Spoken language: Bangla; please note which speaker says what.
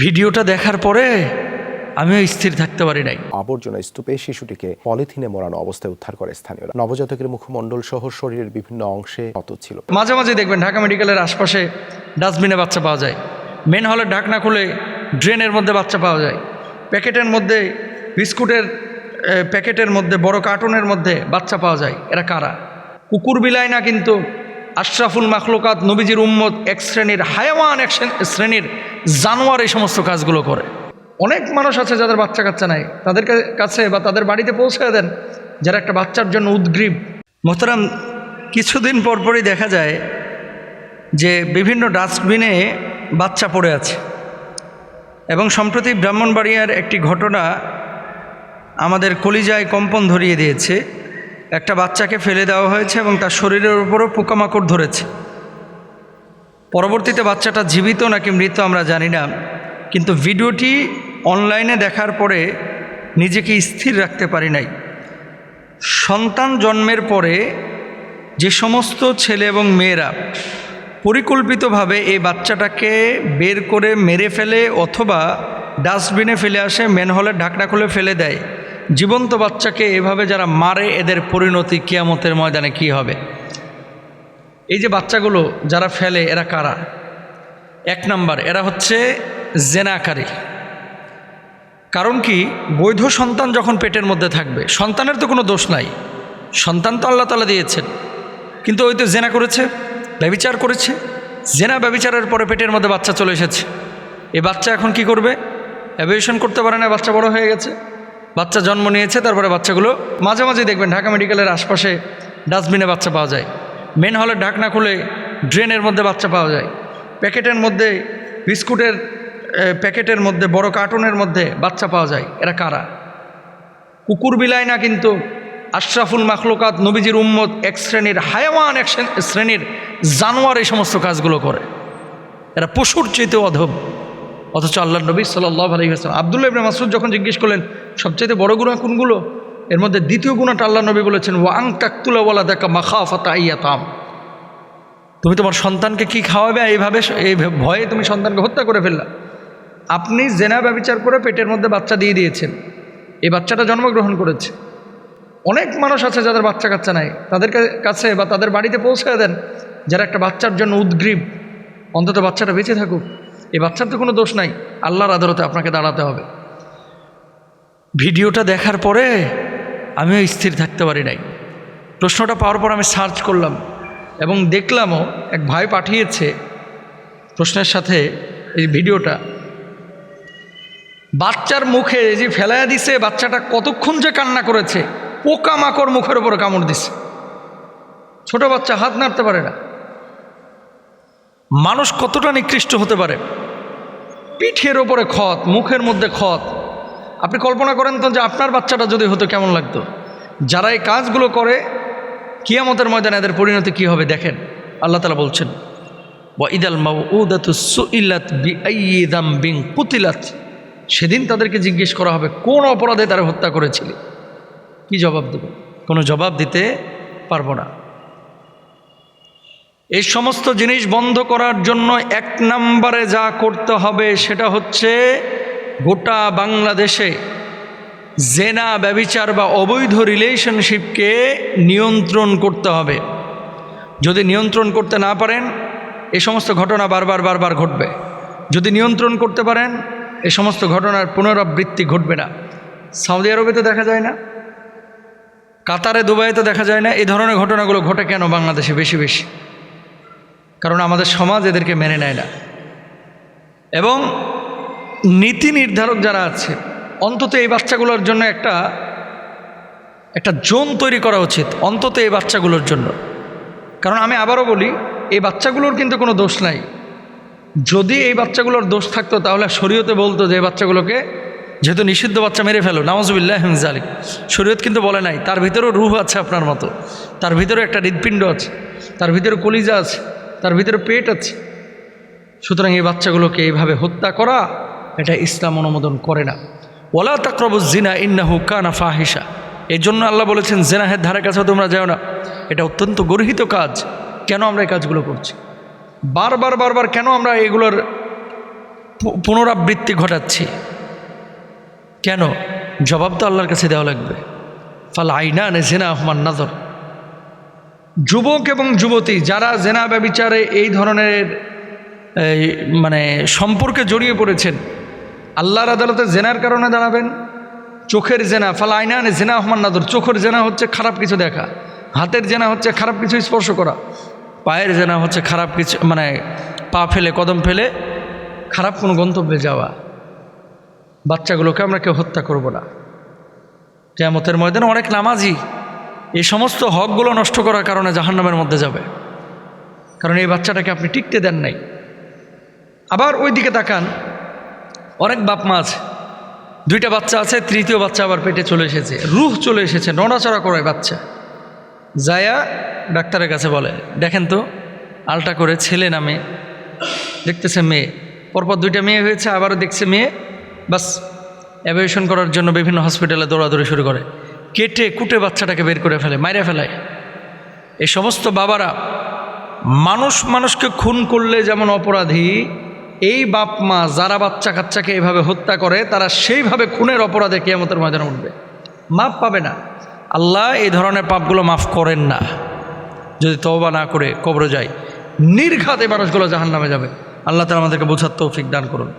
Speaker 1: ভিডিওটা দেখার পরে আমিও স্থির থাকতে পারি নাই।
Speaker 2: আবর্জনা স্তূপে শিশুটিকে পলিথিনে মোড়ানো অবস্থায় উদ্ধার করে স্থানীয়রা। নবজাতকের মুখমণ্ডল সহ শরীরের বিভিন্ন অংশে ক্ষত ছিল।
Speaker 1: মাঝে মাঝে দেখবেন ঢাকা মেডিকেলের আশপাশে ডাস্টবিনে বাচ্চা পাওয়া যায়। মেন হলের ঢাকনা খুলে ড্রেনের মধ্যে বাচ্চা পাওয়া যায়। প্যাকেটের মধ্যে বিস্কুটের প্যাকেটের মধ্যে বড় কার্টুনের মধ্যে বাচ্চা পাওয়া যায়। এরা কারা? কুকুর বিলাই না কিন্তু আশরাফুল মাখলুকাত, নবীজির উম্মত, এক শ্রেণির হায়াওয়ান, এক শ্রেণির জানোয়ার এই সমস্ত কাজগুলো করে। অনেক মানুষ আছে যাদের বাচ্চা কাচ্চা নাই। তাদের কাছে বা তাদের বাড়িতে পৌঁছে দেন যারা একটা বাচ্চার জন্য উদ্গ্রীব। মোহতারাম, কিছুদিন পরপরই দেখা যায় যে বিভিন্ন ডাস্টবিনে বাচ্চা পড়ে আছে। এবং সম্প্রতি ব্রাহ্মণবাড়িয়ার একটি ঘটনা আমাদের কলিজায় কম্পন ধরিয়ে দিয়েছে। একটা বাচ্চাকে ফেলে দেওয়া হয়েছে এবং তার শরীরের উপরও পোকামাকড় ধরেছে। পরবর্তীতে বাচ্চাটা জীবিত নাকি মৃত আমরা জানি না, কিন্তু ভিডিওটি অনলাইনে দেখার পরে নিজেকে স্থির রাখতে পারি নাই। সন্তান জন্মের পরে যে সমস্ত ছেলে এবং মেয়েরা পরিকল্পিতভাবে এই বাচ্চাটাকে বের করে মেরে ফেলে অথবা ডাস্টবিনে ফেলে আসে, ম্যানহলের ঢাকনা খুলে ফেলে দেয় জীবন্ত বাচ্চাকে এভাবে যারা মারে, এদের পরিণতি কিয়ামতের ময়দানে কি হবে? এই যে বাচ্চাগুলো যারা ফেলে, এরা কারা? এক নাম্বার, এরা হচ্ছে জেনাকারী। কারণ কি? বৈধ সন্তান যখন পেটের মধ্যে থাকবে, সন্তানের তো কোনো দোষ নাই। সন্তান তো আল্লাহ তালা দিয়েছেন। কিন্তু ওই তো জেনা করেছে, ব্যবিচার করেছে। জেনা ব্যবিচারের পরে পেটের মধ্যে বাচ্চা চলে এসেছে। এই বাচ্চা এখন কি করবে? অ্যাভিয়েশন করতে পারে না, বাচ্চা বড় হয়ে গেছে। বাচ্চা জন্ম নিয়েছে, তারপরে বাচ্চাগুলো মাঝে মাঝে দেখবেন ঢাকা মেডিকেলের আশপাশে ডাস্টবিনে বাচ্চা পাওয়া যায়। মেন হলের ঢাকনা খুলে ড্রেনের মধ্যে বাচ্চা পাওয়া যায়। প্যাকেটের মধ্যে বিস্কুটের প্যাকেটের মধ্যে বড় কার্টুনের মধ্যে বাচ্চা পাওয়া যায়। এরা কারা? কুকুর বিলাই না কিন্তু আশরাফুল মাখলুকাত, নবীজির উম্মত, এক শ্রেণির হায়াওয়ান, এক শ্রেণ- শ্রেণির জানোয়ার এই সমস্ত কাজগুলো করে। এরা পশুর চেয়েতে অধম। অথচ আল্লাহ নবী সাল্লাহ আলহিহাস্লাম আবদুল্লাহ ইবনে মাসুদ যখন জিজ্ঞেস করলেন, সবচাইতে বড় গুণা কোনগুলো? এর মধ্যে দ্বিতীয় গুণাটা আল্লাহ নবী বলেছেন, ওয়াং তাকতুলাওয়ালা দেখা মাখাফাতা আইয়াতাম। তুমি তোমার সন্তানকে কি খাওয়াবে? এইভাবে এই ভয়ে তুমি সন্তানকে হত্যা করে ফেললা। আপনি জেনা ব্যবচার করে পেটের মধ্যে বাচ্চা দিয়ে দিয়েছেন। এই বাচ্চাটা জন্মগ্রহণ করেছে। অনেক মানুষ আছে যাদের বাচ্চা কাচ্চা নাই। তাদের কাছে বা তাদের বাড়িতে পৌঁছে দেন যারা একটা বাচ্চার জন্য উদ্গ্রীব। অন্তত বাচ্চাটা বেঁচে থাকুক। এই বাচ্চার তো কোনো দোষ নাই, আল্লাহর আদালতে আপনাকে দাঁড়াতে হবে। ভিডিওটা দেখার পরে আমিও স্থির থাকতে পারি নাই। প্রশ্নটা পাওয়ার পর আমি সার্চ করলাম এবং দেখলামও এক ভাই পাঠিয়েছে প্রশ্নের সাথে এই ভিডিওটা। বাচ্চার মুখে যে ফেলাইয়া দিছে, বাচ্চাটা কতক্ষণ যে কান্না করেছে পোকা মাকড় মুখের উপর কামড় দিছে। ছোট বাচ্চা হাত নাড়তে পারে না। মানুষ কতটা নিকৃষ্ট হতে পারে? পিঠের ওপরে ক্ষত, মুখের মধ্যে ক্ষত। আপনি কল্পনা করেন তো যে আপনার বাচ্চাটা যদি হতো কেমন লাগতো? যারা এই কাজগুলো করে, কিয়ামতের ময়দানে এদের পরিণতি কী হবে দেখেন। আল্লাহ তালা বলছেন ইদাল মাউ উদাতু সুইলাত বি কুতিলাত। সেদিন তাদেরকে জিজ্ঞেস করা হবে, কোন অপরাধে তারা হত্যা করেছিলি? কি জবাব দেবে? কোনো জবাব দিতে পারব না। এই সমস্ত জিনিস বন্ধ করার জন্য এক নম্বরে যা করতে হবে সেটা হচ্ছে গোটা বাংলাদেশে জেনা, ব্যবিচার বা অবৈধ রিলেশনশিপকে নিয়ন্ত্রণ করতে হবে। যদি নিয়ন্ত্রণ করতে না পারেন, এ সমস্ত ঘটনা বারবার বারবার ঘটবে। যদি নিয়ন্ত্রণ করতে পারেন, এ সমস্ত ঘটনার পুনরাবৃত্তি ঘটবে না। সৌদি আরবে তো দেখা যায় না, কাতারে দুবাইতে দেখা যায় না। এই ধরনের ঘটনাগুলো ঘটে কেন বাংলাদেশে বেশি বেশি? কারণ আমাদের সমাজ এদেরকে মেনে নেয় না। এবং নীতি নির্ধারক যারা আছে, অন্তত এই বাচ্চাগুলোর জন্য একটা একটা জোন তৈরি করা উচিত, অন্তত এই বাচ্চাগুলোর জন্য। কারণ আমি আবারও বলি, এই বাচ্চাগুলোর কিন্তু কোনো দোষ নাই। যদি এই বাচ্চাগুলোর দোষ থাকতো, তাহলে শরীয়তে বলতো যে এই বাচ্চাগুলোকে, যেহেতু নিষিদ্ধ বাচ্চা মেরে ফেলো নামাজুবিল্লাহ হিমজালিক শরীয়ত কিন্তু বলে নাই, তার ভিতরেও রুহ আছে আপনার মতো। তার ভিতরে একটা হৃদপিণ্ড আছে, তার ভিতরে কলিজা আছে। তার ভিতরে পেট আছে। সুতরাং এই বাচ্চাগুলোকে এইভাবে হত্যা করা, এটা ইসলাম অনুমোদন করে না। ওলা তাকরবু জিনা ইন্নাহু কানা ফাহিসা এই জন্য আল্লাহ বলেছেন জেনাহের ধারে কাছে তোমরা যাও না। এটা অত্যন্ত গর্হিত কাজ। কেন আমরা এই কাজগুলো করছি? বারবার বারবার কেন আমরা এগুলোর পুনরাবৃত্তি ঘটাচ্ছি? কেন? জবাব তো আল্লাহর কাছে দেওয়া লাগবে। ফাল আইনা নে জেনা আহমান নাজর যুবক এবং যুবতী, যারা জেনা ব্যবিচারে এই ধরনের মানে সম্পর্কে জড়িয়ে পড়েছেন, আল্লাহর আদালতে জেনার কারণে দাঁড়াবেন, চোখের জেনা, ফাল আইনা নে জেনা আহমান নাদর, চোখের জেনা হচ্ছে খারাপ কিছু দেখা, হাতের জেনা হচ্ছে খারাপ কিছু স্পর্শ করা, পায়ের জেনা হচ্ছে খারাপ কিছু মানে পা ফেলে, কদম ফেলে, খারাপ কোনো গন্তব্যে যাওয়া, বাচ্চাগুলোকে আমরা কেউ হত্যা করব না। কেয়ামতের ময়দানে অনেক নামাজি এই সমস্ত হকগুলো নষ্ট করার কারণে জাহান্নামের মধ্যে যাবে। কারণ এই বাচ্চাটাকে আপনি টিকতে দেন নাই। আবার ওই দিকে তাকান, অনেক বাপ মা আছে, দুইটা বাচ্চা আছে, তৃতীয় বাচ্চা আবার পেটে চলে এসেছে, রুহ চলে এসেছে, নড়াচড়া করে বাচ্চা। যায়া ডাক্তারের কাছে বলে, দেখেন তো, আলটা করে ছেলে নামে দেখতেছে মেয়ে। পরপর দুইটা মেয়ে হয়েছে, আবারও দেখছে মেয়ে। বাস অ্যাভিয়েশন করার জন্য বিভিন্ন হসপিটালে দৌড়াদৌড়ি শুরু করে। কেটে কুটে বাচ্চাটাকে বের করে ফেলে, মাইরে ফেলায়। এই সমস্ত বাবারা মানুষ মানুষকে খুন করলে যেমন অপরাধী, এই বাপ মা যারা বাচ্চা কাচ্চাকে এইভাবে হত্যা করে, তারা সেইভাবে খুনের অপরাধে কেয়ামতের ময়দানে উঠবে। মাপ পাবে না। আল্লাহ এই ধরনের পাপগুলো মাফ করেন না। যদি তওবা না করে কবরে যায়, নির্ঘাত এই মানুষগুলো জাহান নামে যাবে। আল্লাহ তালা আমাদেরকে বোঝার তৌফিক দান করুন।